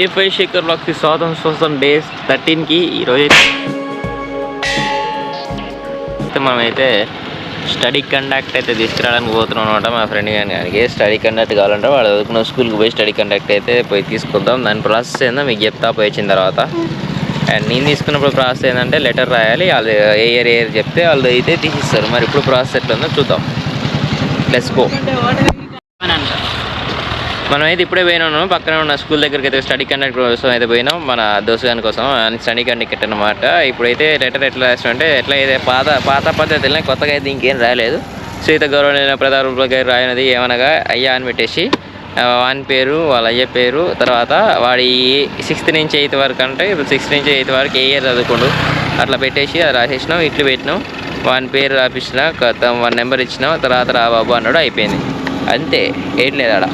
ఏ five Shekhar బ్లాక్కి స్వాతంత్ర స్వస్థం days థర్టీన్కి ఈరోజు అయితే. మనమైతే స్టడీ కండక్ట్ అయితే తీసుకురావడానికి పోతున్నాం అనమాట మా ఫ్రెండ్ కానీ ఆయనకి ఏ స్టడీ కండక్ట్ కావాలంటే వాడు చదువుకున్న స్కూల్కి పోయి స్టడీ కండక్ట్ అయితే పోయి తీసుకుందాం. దాని ప్రాసెస్ ఏందో మీకు చెప్తా పోయి వచ్చిన తర్వాత. అండ్ నేను తీసుకున్నప్పుడు ప్రాసెస్ ఏంటంటే లెటర్ రాయాలి. వాళ్ళు ఏ ఇయర్ ఏ ఇయర్ చెప్తే వాళ్ళు అయితే తీసిస్తారు. మరి ఇప్పుడు ప్రాసెస్ ఎట్లా ఉందో చూద్దాం. లెట్స్ గో మనం అయితే ఇప్పుడే పోయినాము పక్కన ఉన్న స్కూల్ దగ్గరికి అయితే స్టడీ కండక్ట్ కోసం అయితే పోయినాం. మన దోస్తు కోసం. స్టడీ కండక్ట్ అనమాట ఇప్పుడైతే లెటర్ ఎట్లా రాసినంటే ఎట్లా అయితే పాత పాత పద్ధతిలో కొత్తగా అయితే ఇంకేం రాలేదు సీత గౌరవనీయ ప్రధాన గారు రాయనది ఏమనగా అయ్యా అని పెట్టేసి వాని పేరు వాళ్ళ అయ్య పేరు తర్వాత వాడి సిక్స్త్ నుంచి ఎయిత్ వరకు అంటే ఇప్పుడు సిక్స్త్ నుంచి ఎయిత్ వరకు ఏ ఇయర్ చదువుకోండు అట్లా పెట్టేసి అది రాసేసినాం ఇట్లు పెట్టినాం. వాని పేరు రాపించిన వాని నెంబర్ ఇచ్చినాం తర్వాత రా బాబు అన్నాడు అయిపోయింది. అంతే ఏం లేదు ఆడ.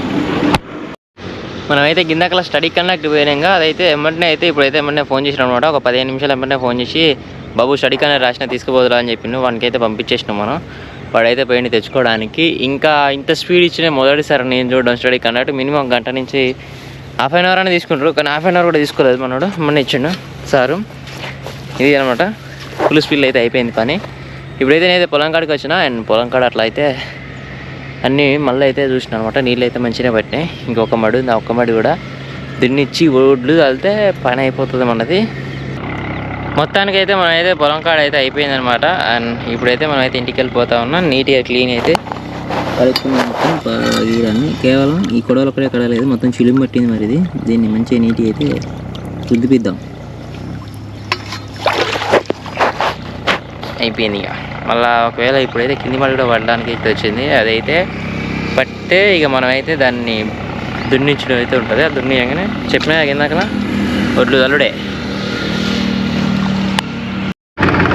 మనమైతే కింద అక్కడ స్టడీ కండక్ట్ పోయినాక అదైతే ఎమ్మటనే అయితే ఇప్పుడైతే ఎమ్మటనే ఫోన్ చేసిన అనమాట ఒక పదిహేను నిమిషాలు ఎమ్మటనే ఫోన్ చేసి బాబు స్టడీ కండక్ట్ రాసిన తీసుకుపోదురా అని చెప్పిండు వానికైతే అయితే పంపించేసినాం మనం. వాడైతే పోయింది తెచ్చుకోవడానికి. ఇంకా ఇంత స్పీడ్ ఇచ్చిన మొదటిసారి నేను చూడడం స్టడీ కండక్ట్ మినిమం గంట నుంచి హాఫ్ అన్ అవర్ అని తీసుకుంటారు. కానీ హాఫ్ అన్ అవర్ కూడా తీసుకోలేదు మనోడు. మొన్న ఇచ్చిండు సారు. ఇది అనమాట. ఫుల్ స్పీడ్ అయితే అయిపోయింది పని. ఇప్పుడైతే నేనైతే పొలం కాడికి వచ్చిన. అండ్ పొలం కాడ అట్లా అయితే అన్నీ మళ్ళీ అయితే చూసిన అనమాట. నీళ్ళు అయితే మంచిగా పట్టినాయి. ఇంకొక మడి ఉంది. ఆ ఒక్క మడి కూడా దీన్ని ఇచ్చి ఒడ్లు కలితే పని అయిపోతుంది మనది. మొత్తానికి అయితే పొలం కాడ అయితే అయిపోయింది అనమాట. అండ్ ఇప్పుడైతే మనం అయితే ఇంటికి వెళ్ళిపోతా ఉన్నాం. నీట్గా క్లీన్ అయితే కలుపుకున్నాం మొత్తం. కేవలం ఈ కొడవలు ఒకటే కడలేదు మొత్తం చిలుము పట్టింది మరి ఇది దీన్ని మంచిగా నీట్గా అయితే రుద్దిపిద్దాం. అయిపోయింది ఇక. మళ్ళీ ఒకవేళ ఇప్పుడైతే కింది మళ్ళీ కూడా పడడానికి అయితే వచ్చింది అదైతే పట్టే ఇక మనమైతే దాన్ని దున్నించడం అయితే ఉంటుంది. ఆ దున్నియంగానే చెప్పినా ఇందాక ఒడ్లు తల్లుడే.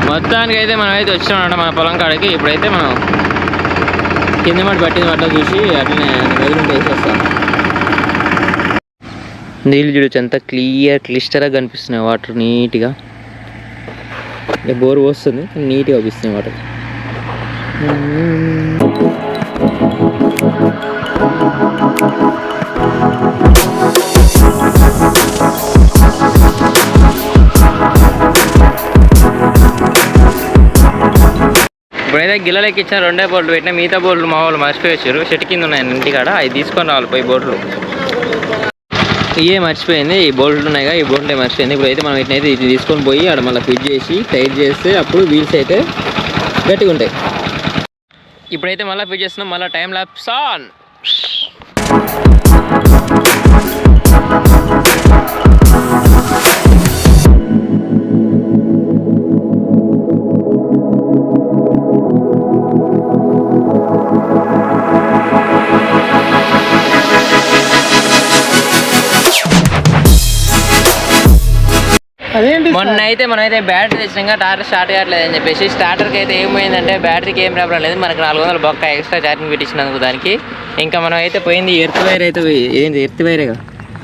మొత్తానికి అయితే మనం అయితే వచ్చినామన్నమాట మన పొలం కాడికి. ఇప్పుడైతే మనం కింది మట్టి పట్టింది పట్ల చూసి అట్లనే వదిలింటి వేసేస్తాం నీళ్ళు చూడొచ్చు ఎంత క్లియర్ క్లిస్టర్గా కనిపిస్తున్నాయి వాటర్ నీట్గా. అంటే బోర్ వస్తుంది నీట్గా అనిపిస్తుంది వాటర్ ఇప్పుడైతే గిల్లలకి ఇచ్చిన రెండే బోర్డులు పెట్టినా మిగతా బోర్డులు మా వాళ్ళు మర్చిపోయి వచ్చారు చెట్టు కింద ఉన్నాయి ఇంటికాడ అవి తీసుకొని రావాలి పోయి బోర్డులు. ఇవే మర్చిపోయింది? ఈ బోల్ట్లు ఉన్నాయి కదా ఈ బోల్ట్ మర్చిపోయింది. ఇప్పుడు అయితే మనం వీటినైతే ఇది తీసుకొని పోయి ఆడ మళ్ళీ ఫిట్ చేసి టైట్ చేస్తే అప్పుడు వీల్స్ అయితే గట్టిగా ఉంటాయి ఇప్పుడైతే మళ్ళీ ఫిట్ చేస్తున్నాం మళ్ళీ టైం ల్యాప్స్ ఆన్ మొన్న అయితే మనం అయితే బ్యాటరీ తెచ్చినాక టాటర్ స్టార్ట్ కావట్లేదు అని చెప్పేసి స్టార్టర్కి అయితే ఏమైందంటే బ్యాటరీకి ఏం ప్రాబ్లం లేదు. మనకు నాలుగు వందలు బొక్క ఎక్స్ట్రా ఛార్జింగ్ పెట్టించినందుకు దానికి. ఇంకా మనం అయితే పోయింది ఎర్త్ వైర్ అయితే ఏంది ఎర్త్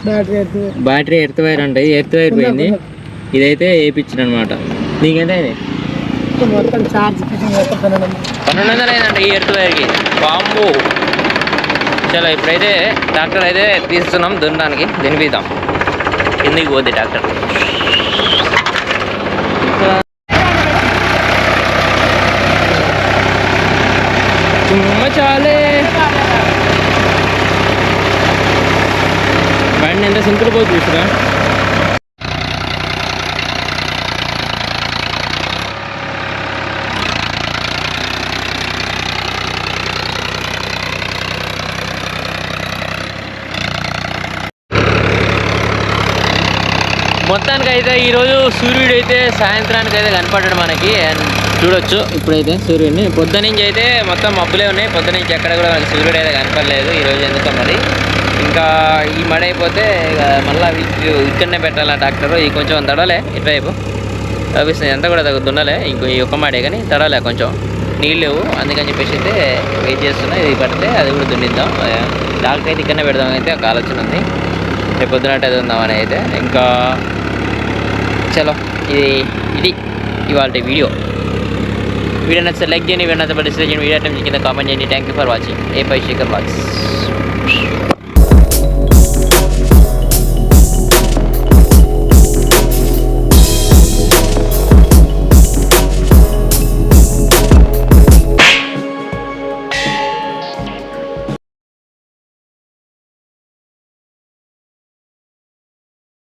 బ్యాటరీ అయితే బ్యాటరీ ఎర్త్ వైర్ అంటే ఎర్త్ వైర్ పోయింది. ఇదైతే వేయించిన అనమాట నీకెంత అయింది పన్నెండు వందలు. అయిందంట ఈ ఎర్త్ వైర్కి. బాంబు చలో ఇప్పుడైతే డాక్టర్ అయితే తీస్తున్నాం దున్నడానికి. దినిపిద్దాం కిందికి పోద్ది డాక్టర్. చాలే. బండి ఎంత సింపుల్ పోతుంది చూసిరా? మొత్తానికి అయితే ఈరోజు సూర్యుడు అయితే సాయంత్రానికి అయితే కనపడ్డాడు మనకి అండ్ చూడొచ్చు. ఇప్పుడైతే సూర్యుడిని. పొద్దు నుంచి అయితే మొత్తం మబ్బులే ఉన్నాయి. పొద్దు నుంచి ఎక్కడ కూడా మనకి సూర్యుడు అయితే కనపడలేదు. ఈరోజు ఎందుకో మరి. ఇంకా ఈ మడ అయిపోతే ఇక మళ్ళీ ఇక్కడనే పెట్టాలి డాక్టర్. ఈ కొంచెం తడలే ఇటువైపు. తగ్గిస్తుంది ఎంత కూడా తగ్గు దున్నలే. ఇంకో ఈ ఒక్క మాడే కానీ తడలే కొంచెం. నీళ్ళు లేవు. అందుకని చెప్పేసి అయితే వెయిట్ చేస్తున్నా. ఇది పడితే అది కూడా దున్నిద్దాం. డాక్టర్ అయితే ఇక్కడనే పెడదాం అయితే ఒక ఆలోచన ఉంది. రేపు పొద్దునట్టు అది ఉందామని అయితే. ఇంకా చలో ఇది ఇది ఇవాళ వీడియో. વિડીયો નથી લાઈક દે ને વિડીયો નથી પડે વિડીયો ટાઈમ જીકીને કમેન્ટ એની થેન્ક યુ ફોર વોચિંગ એ પૈસે કરવા